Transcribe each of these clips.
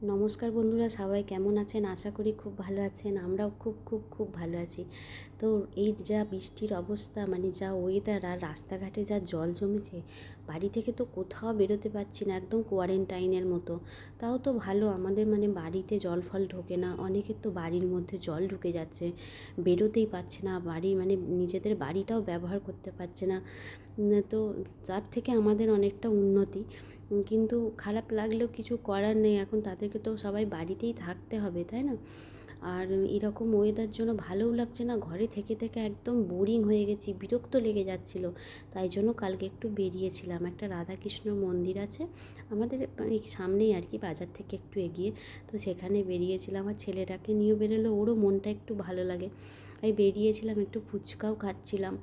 নমস্কার বন্ধুরা, সবাই কেমন আছেন? আশা করি খুব ভালো আছেন। আমরাও খুব খুব খুব ভালো আছি। তো এই যা বৃষ্টির অবস্থা মানে যা ওয়েদার আর রাস্তাঘাটে যা জল জমেছে, বাড়ি থেকে তো কোথাও বেরোতে পারছি না, একদম কোয়ারেন্টাইনের মতো। তাও তো ভালো, আমাদের মানে বাড়িতে জল ফল ঢোকে না অনেকের তো বাড়ির মধ্যে জল ঢুকে যাচ্ছে, বেরোতেই পারছে না, বাড়ি মানে নিজেদের বাড়িটাও ব্যবহার করতে পারছে না। তো তার থেকে আমাদের অনেকটা উন্নতি। কিন্তু খারাপ লাগলেও কিছু করার নেই। এখন তাদেরকে তো সবাই বাড়িতেই থাকতে হবে, তাই না? আর এরকম ওয়েদার জন্য ভালোও লাগছে না। ঘরে থেকে থেকে একদম বোরিং হয়ে গেছি, বিরক্ত লেগে যাচ্ছিল। তাই জন্য কালকে একটু বেরিয়েছিলাম। একটা রাধাকৃষ্ণ মন্দির আছে, আমাদের এই সামনেই আর কি, বাজার থেকে একটু এগিয়ে। তো সেখানে বেরিয়েছিলাম। আর ছেলেটাকে নিয়েও বেরোলে ওরও মনটা একটু ভালো লাগে। তাই বেরিয়েছিলাম, একটু ফুচকাও খাচ্ছিলাম।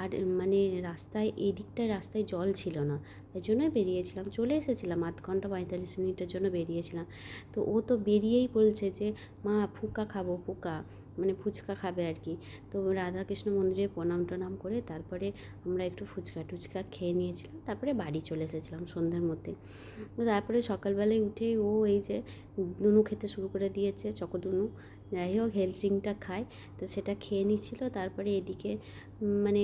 আর মানে রাস্তায় এই দিকটায় রাস্তায় জল ছিল না, তাই জন্যই বেরিয়েছিলাম। চলে এসেছিলাম আধ ঘণ্টা পঁয়তাল্লিশ মিনিটের জন্য বেরিয়েছিলাম। তো ও তো বেরিয়েই বলছে যে, মা, ফুকা খাব, ফুকা। মানে ফুচকা খাবে আর কি। তো রাধাকৃষ্ণ মন্দিরে প্রণাম টনাম করে তারপরে আমরা একটু ফুচকা টুচকা খেয়ে নিয়েছিলাম, তারপরে বাড়ি চলে এসেছিলাম সন্ধ্যের মধ্যে। তো তারপরে সকালবেলায় উঠেই ও এই যে, দুনু খেতে শুরু করে দিয়েছে, চকোদুনু। যাই হোক হেলথ ড্রিঙ্কটা খায় তো সেটা খেয়ে নিচ্ছিল। তারপরে এদিকে মানে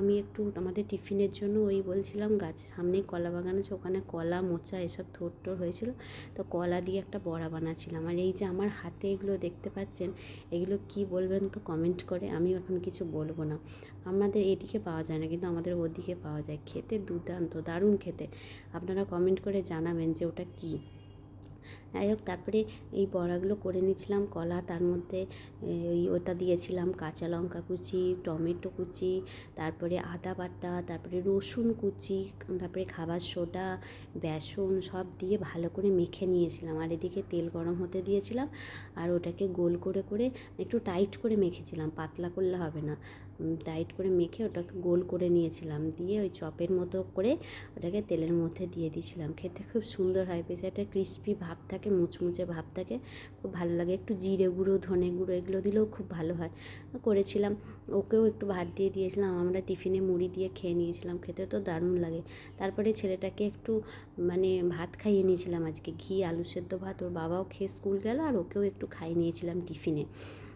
আমি একটু আমাদের টিফিনের জন্য ওই বলছিলাম গাছ সামনেই কলা বাগান আছে, ওখানে কলা, মোচা এসব থোর টোর হয়েছিল। তো কলা দিয়ে একটা বড়া বানাচ্ছিলাম। আর এই যে আমার হাতে এগুলো দেখতে পাচ্ছেন, এগুলো কি বলবেন তো কমেন্ট করে আমি এখন কিছু বলব না। আমাদের এদিকে পাওয়া যায় না, কিন্তু আমাদের ওদিকে পাওয়া যায়। খেতে দুর্দান্ত, দারুণ খেতে। আপনারা কমেন্ট করে জানাবেন যে ওটা কী। যাই হোক, তারপরে এই বড়াগুলো করে নিয়েছিলাম, কলা, তার মধ্যে ওই ওটা দিয়েছিলাম, কাঁচা লঙ্কা কুচি, টমেটো কুচি, তারপরে আদা বাটা, তারপরে রসুন কুচি, তারপরে খাবার সোডা, বেসন, সব দিয়ে ভালো করে মেখে নিয়েছিলাম। আর এদিকে তেল গরম হতে দিয়েছিলাম, আর ওটাকে গোল করে করে একটু টাইট করে মেখেছিলাম, পাতলা করলে হবে না। টাইট করে মেখে ওটাকে গোল করে নিয়েছিলাম। দিয়ে ওই চপের মতো করে ওটাকে তেলের মধ্যে দিয়ে দিয়েছিলাম। খেতে খুব সুন্দর হয়, বেশ একটা ক্রিস্পি ভাব থাকে, মুচমুচে ভাব থাকে। খুব ভালো লাগে। একটু জিরে গুঁড়ো, ধনে গুঁড়ো এগুলো দিলেও খুব ভালো হয়। করেছিলাম। ওকেও একটু ভাত দিয়ে দিয়েছিলাম। আমরা টিফিনে মুড়ি দিয়ে খেয়ে নিয়েছিলাম। খেতে তো দারুণ লাগে। তারপরে ছেলেটাকে একটু মানে ভাত খাইয়ে নিয়েছিলাম আজকে। ঘি, আলু সেদ্ধ ভাত। ওর বাবাও খেয়ে স্কুল গেল আর ওকেও একটু খাইয়ে নিয়েছিলাম টিফিনে।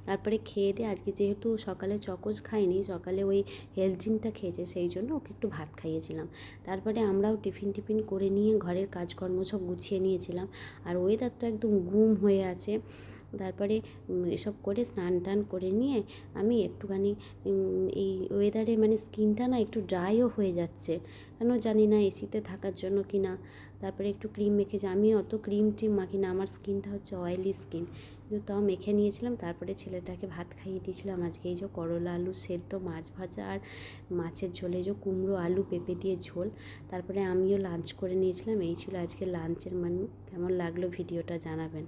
তারপরে খেয়ে দিয়ে আজকে যেহেতু সকালে চকোজ খাইনি, সকালে ওই হেলথ ড্রিঙ্কটা খেয়েছে, সেই জন্য ওকে একটু ভাত খাইয়েছিলাম। তারপরে আমরাও টিফিন টিফিন করে নিয়ে ঘরের কাজকর্ম সব গুছিয়ে নিয়েছিলাম। আর ওয়েদার তো একদম গুম হয়ে আছে। তারপরে এসব করে স্নান টান করে নিয়ে আমি একটুখানি এই ওয়েদারে মানে স্কিনটা না একটু ড্রাইও হয়ে যাচ্ছে। কেন জানি না এসিতে থাকার জন্য কি না। তারপরে একটু ক্রিম মেখেছি আমি অত ক্রিম টিম মাখি না, আমার স্কিনটা হচ্ছে অয়েলি স্কিন কিন্তু তাও মেখে নিয়েছিলাম, তারপরে ছেলেটাকে ভাত খাইয়ে দিয়েছিলাম আজকে এই যে করলা আলু সেদ্ধ, মাছ ভাজা আর মাছের ঝোলে যে কুমড়ো আলু, পেঁপে দিয়ে ঝোল। তারপরে আমিও লাঞ্চ করে নিয়েছিলাম। এই ছিল আজকে লাঞ্চের মানে কেমন লাগল ভিডিওটা জানাবেন।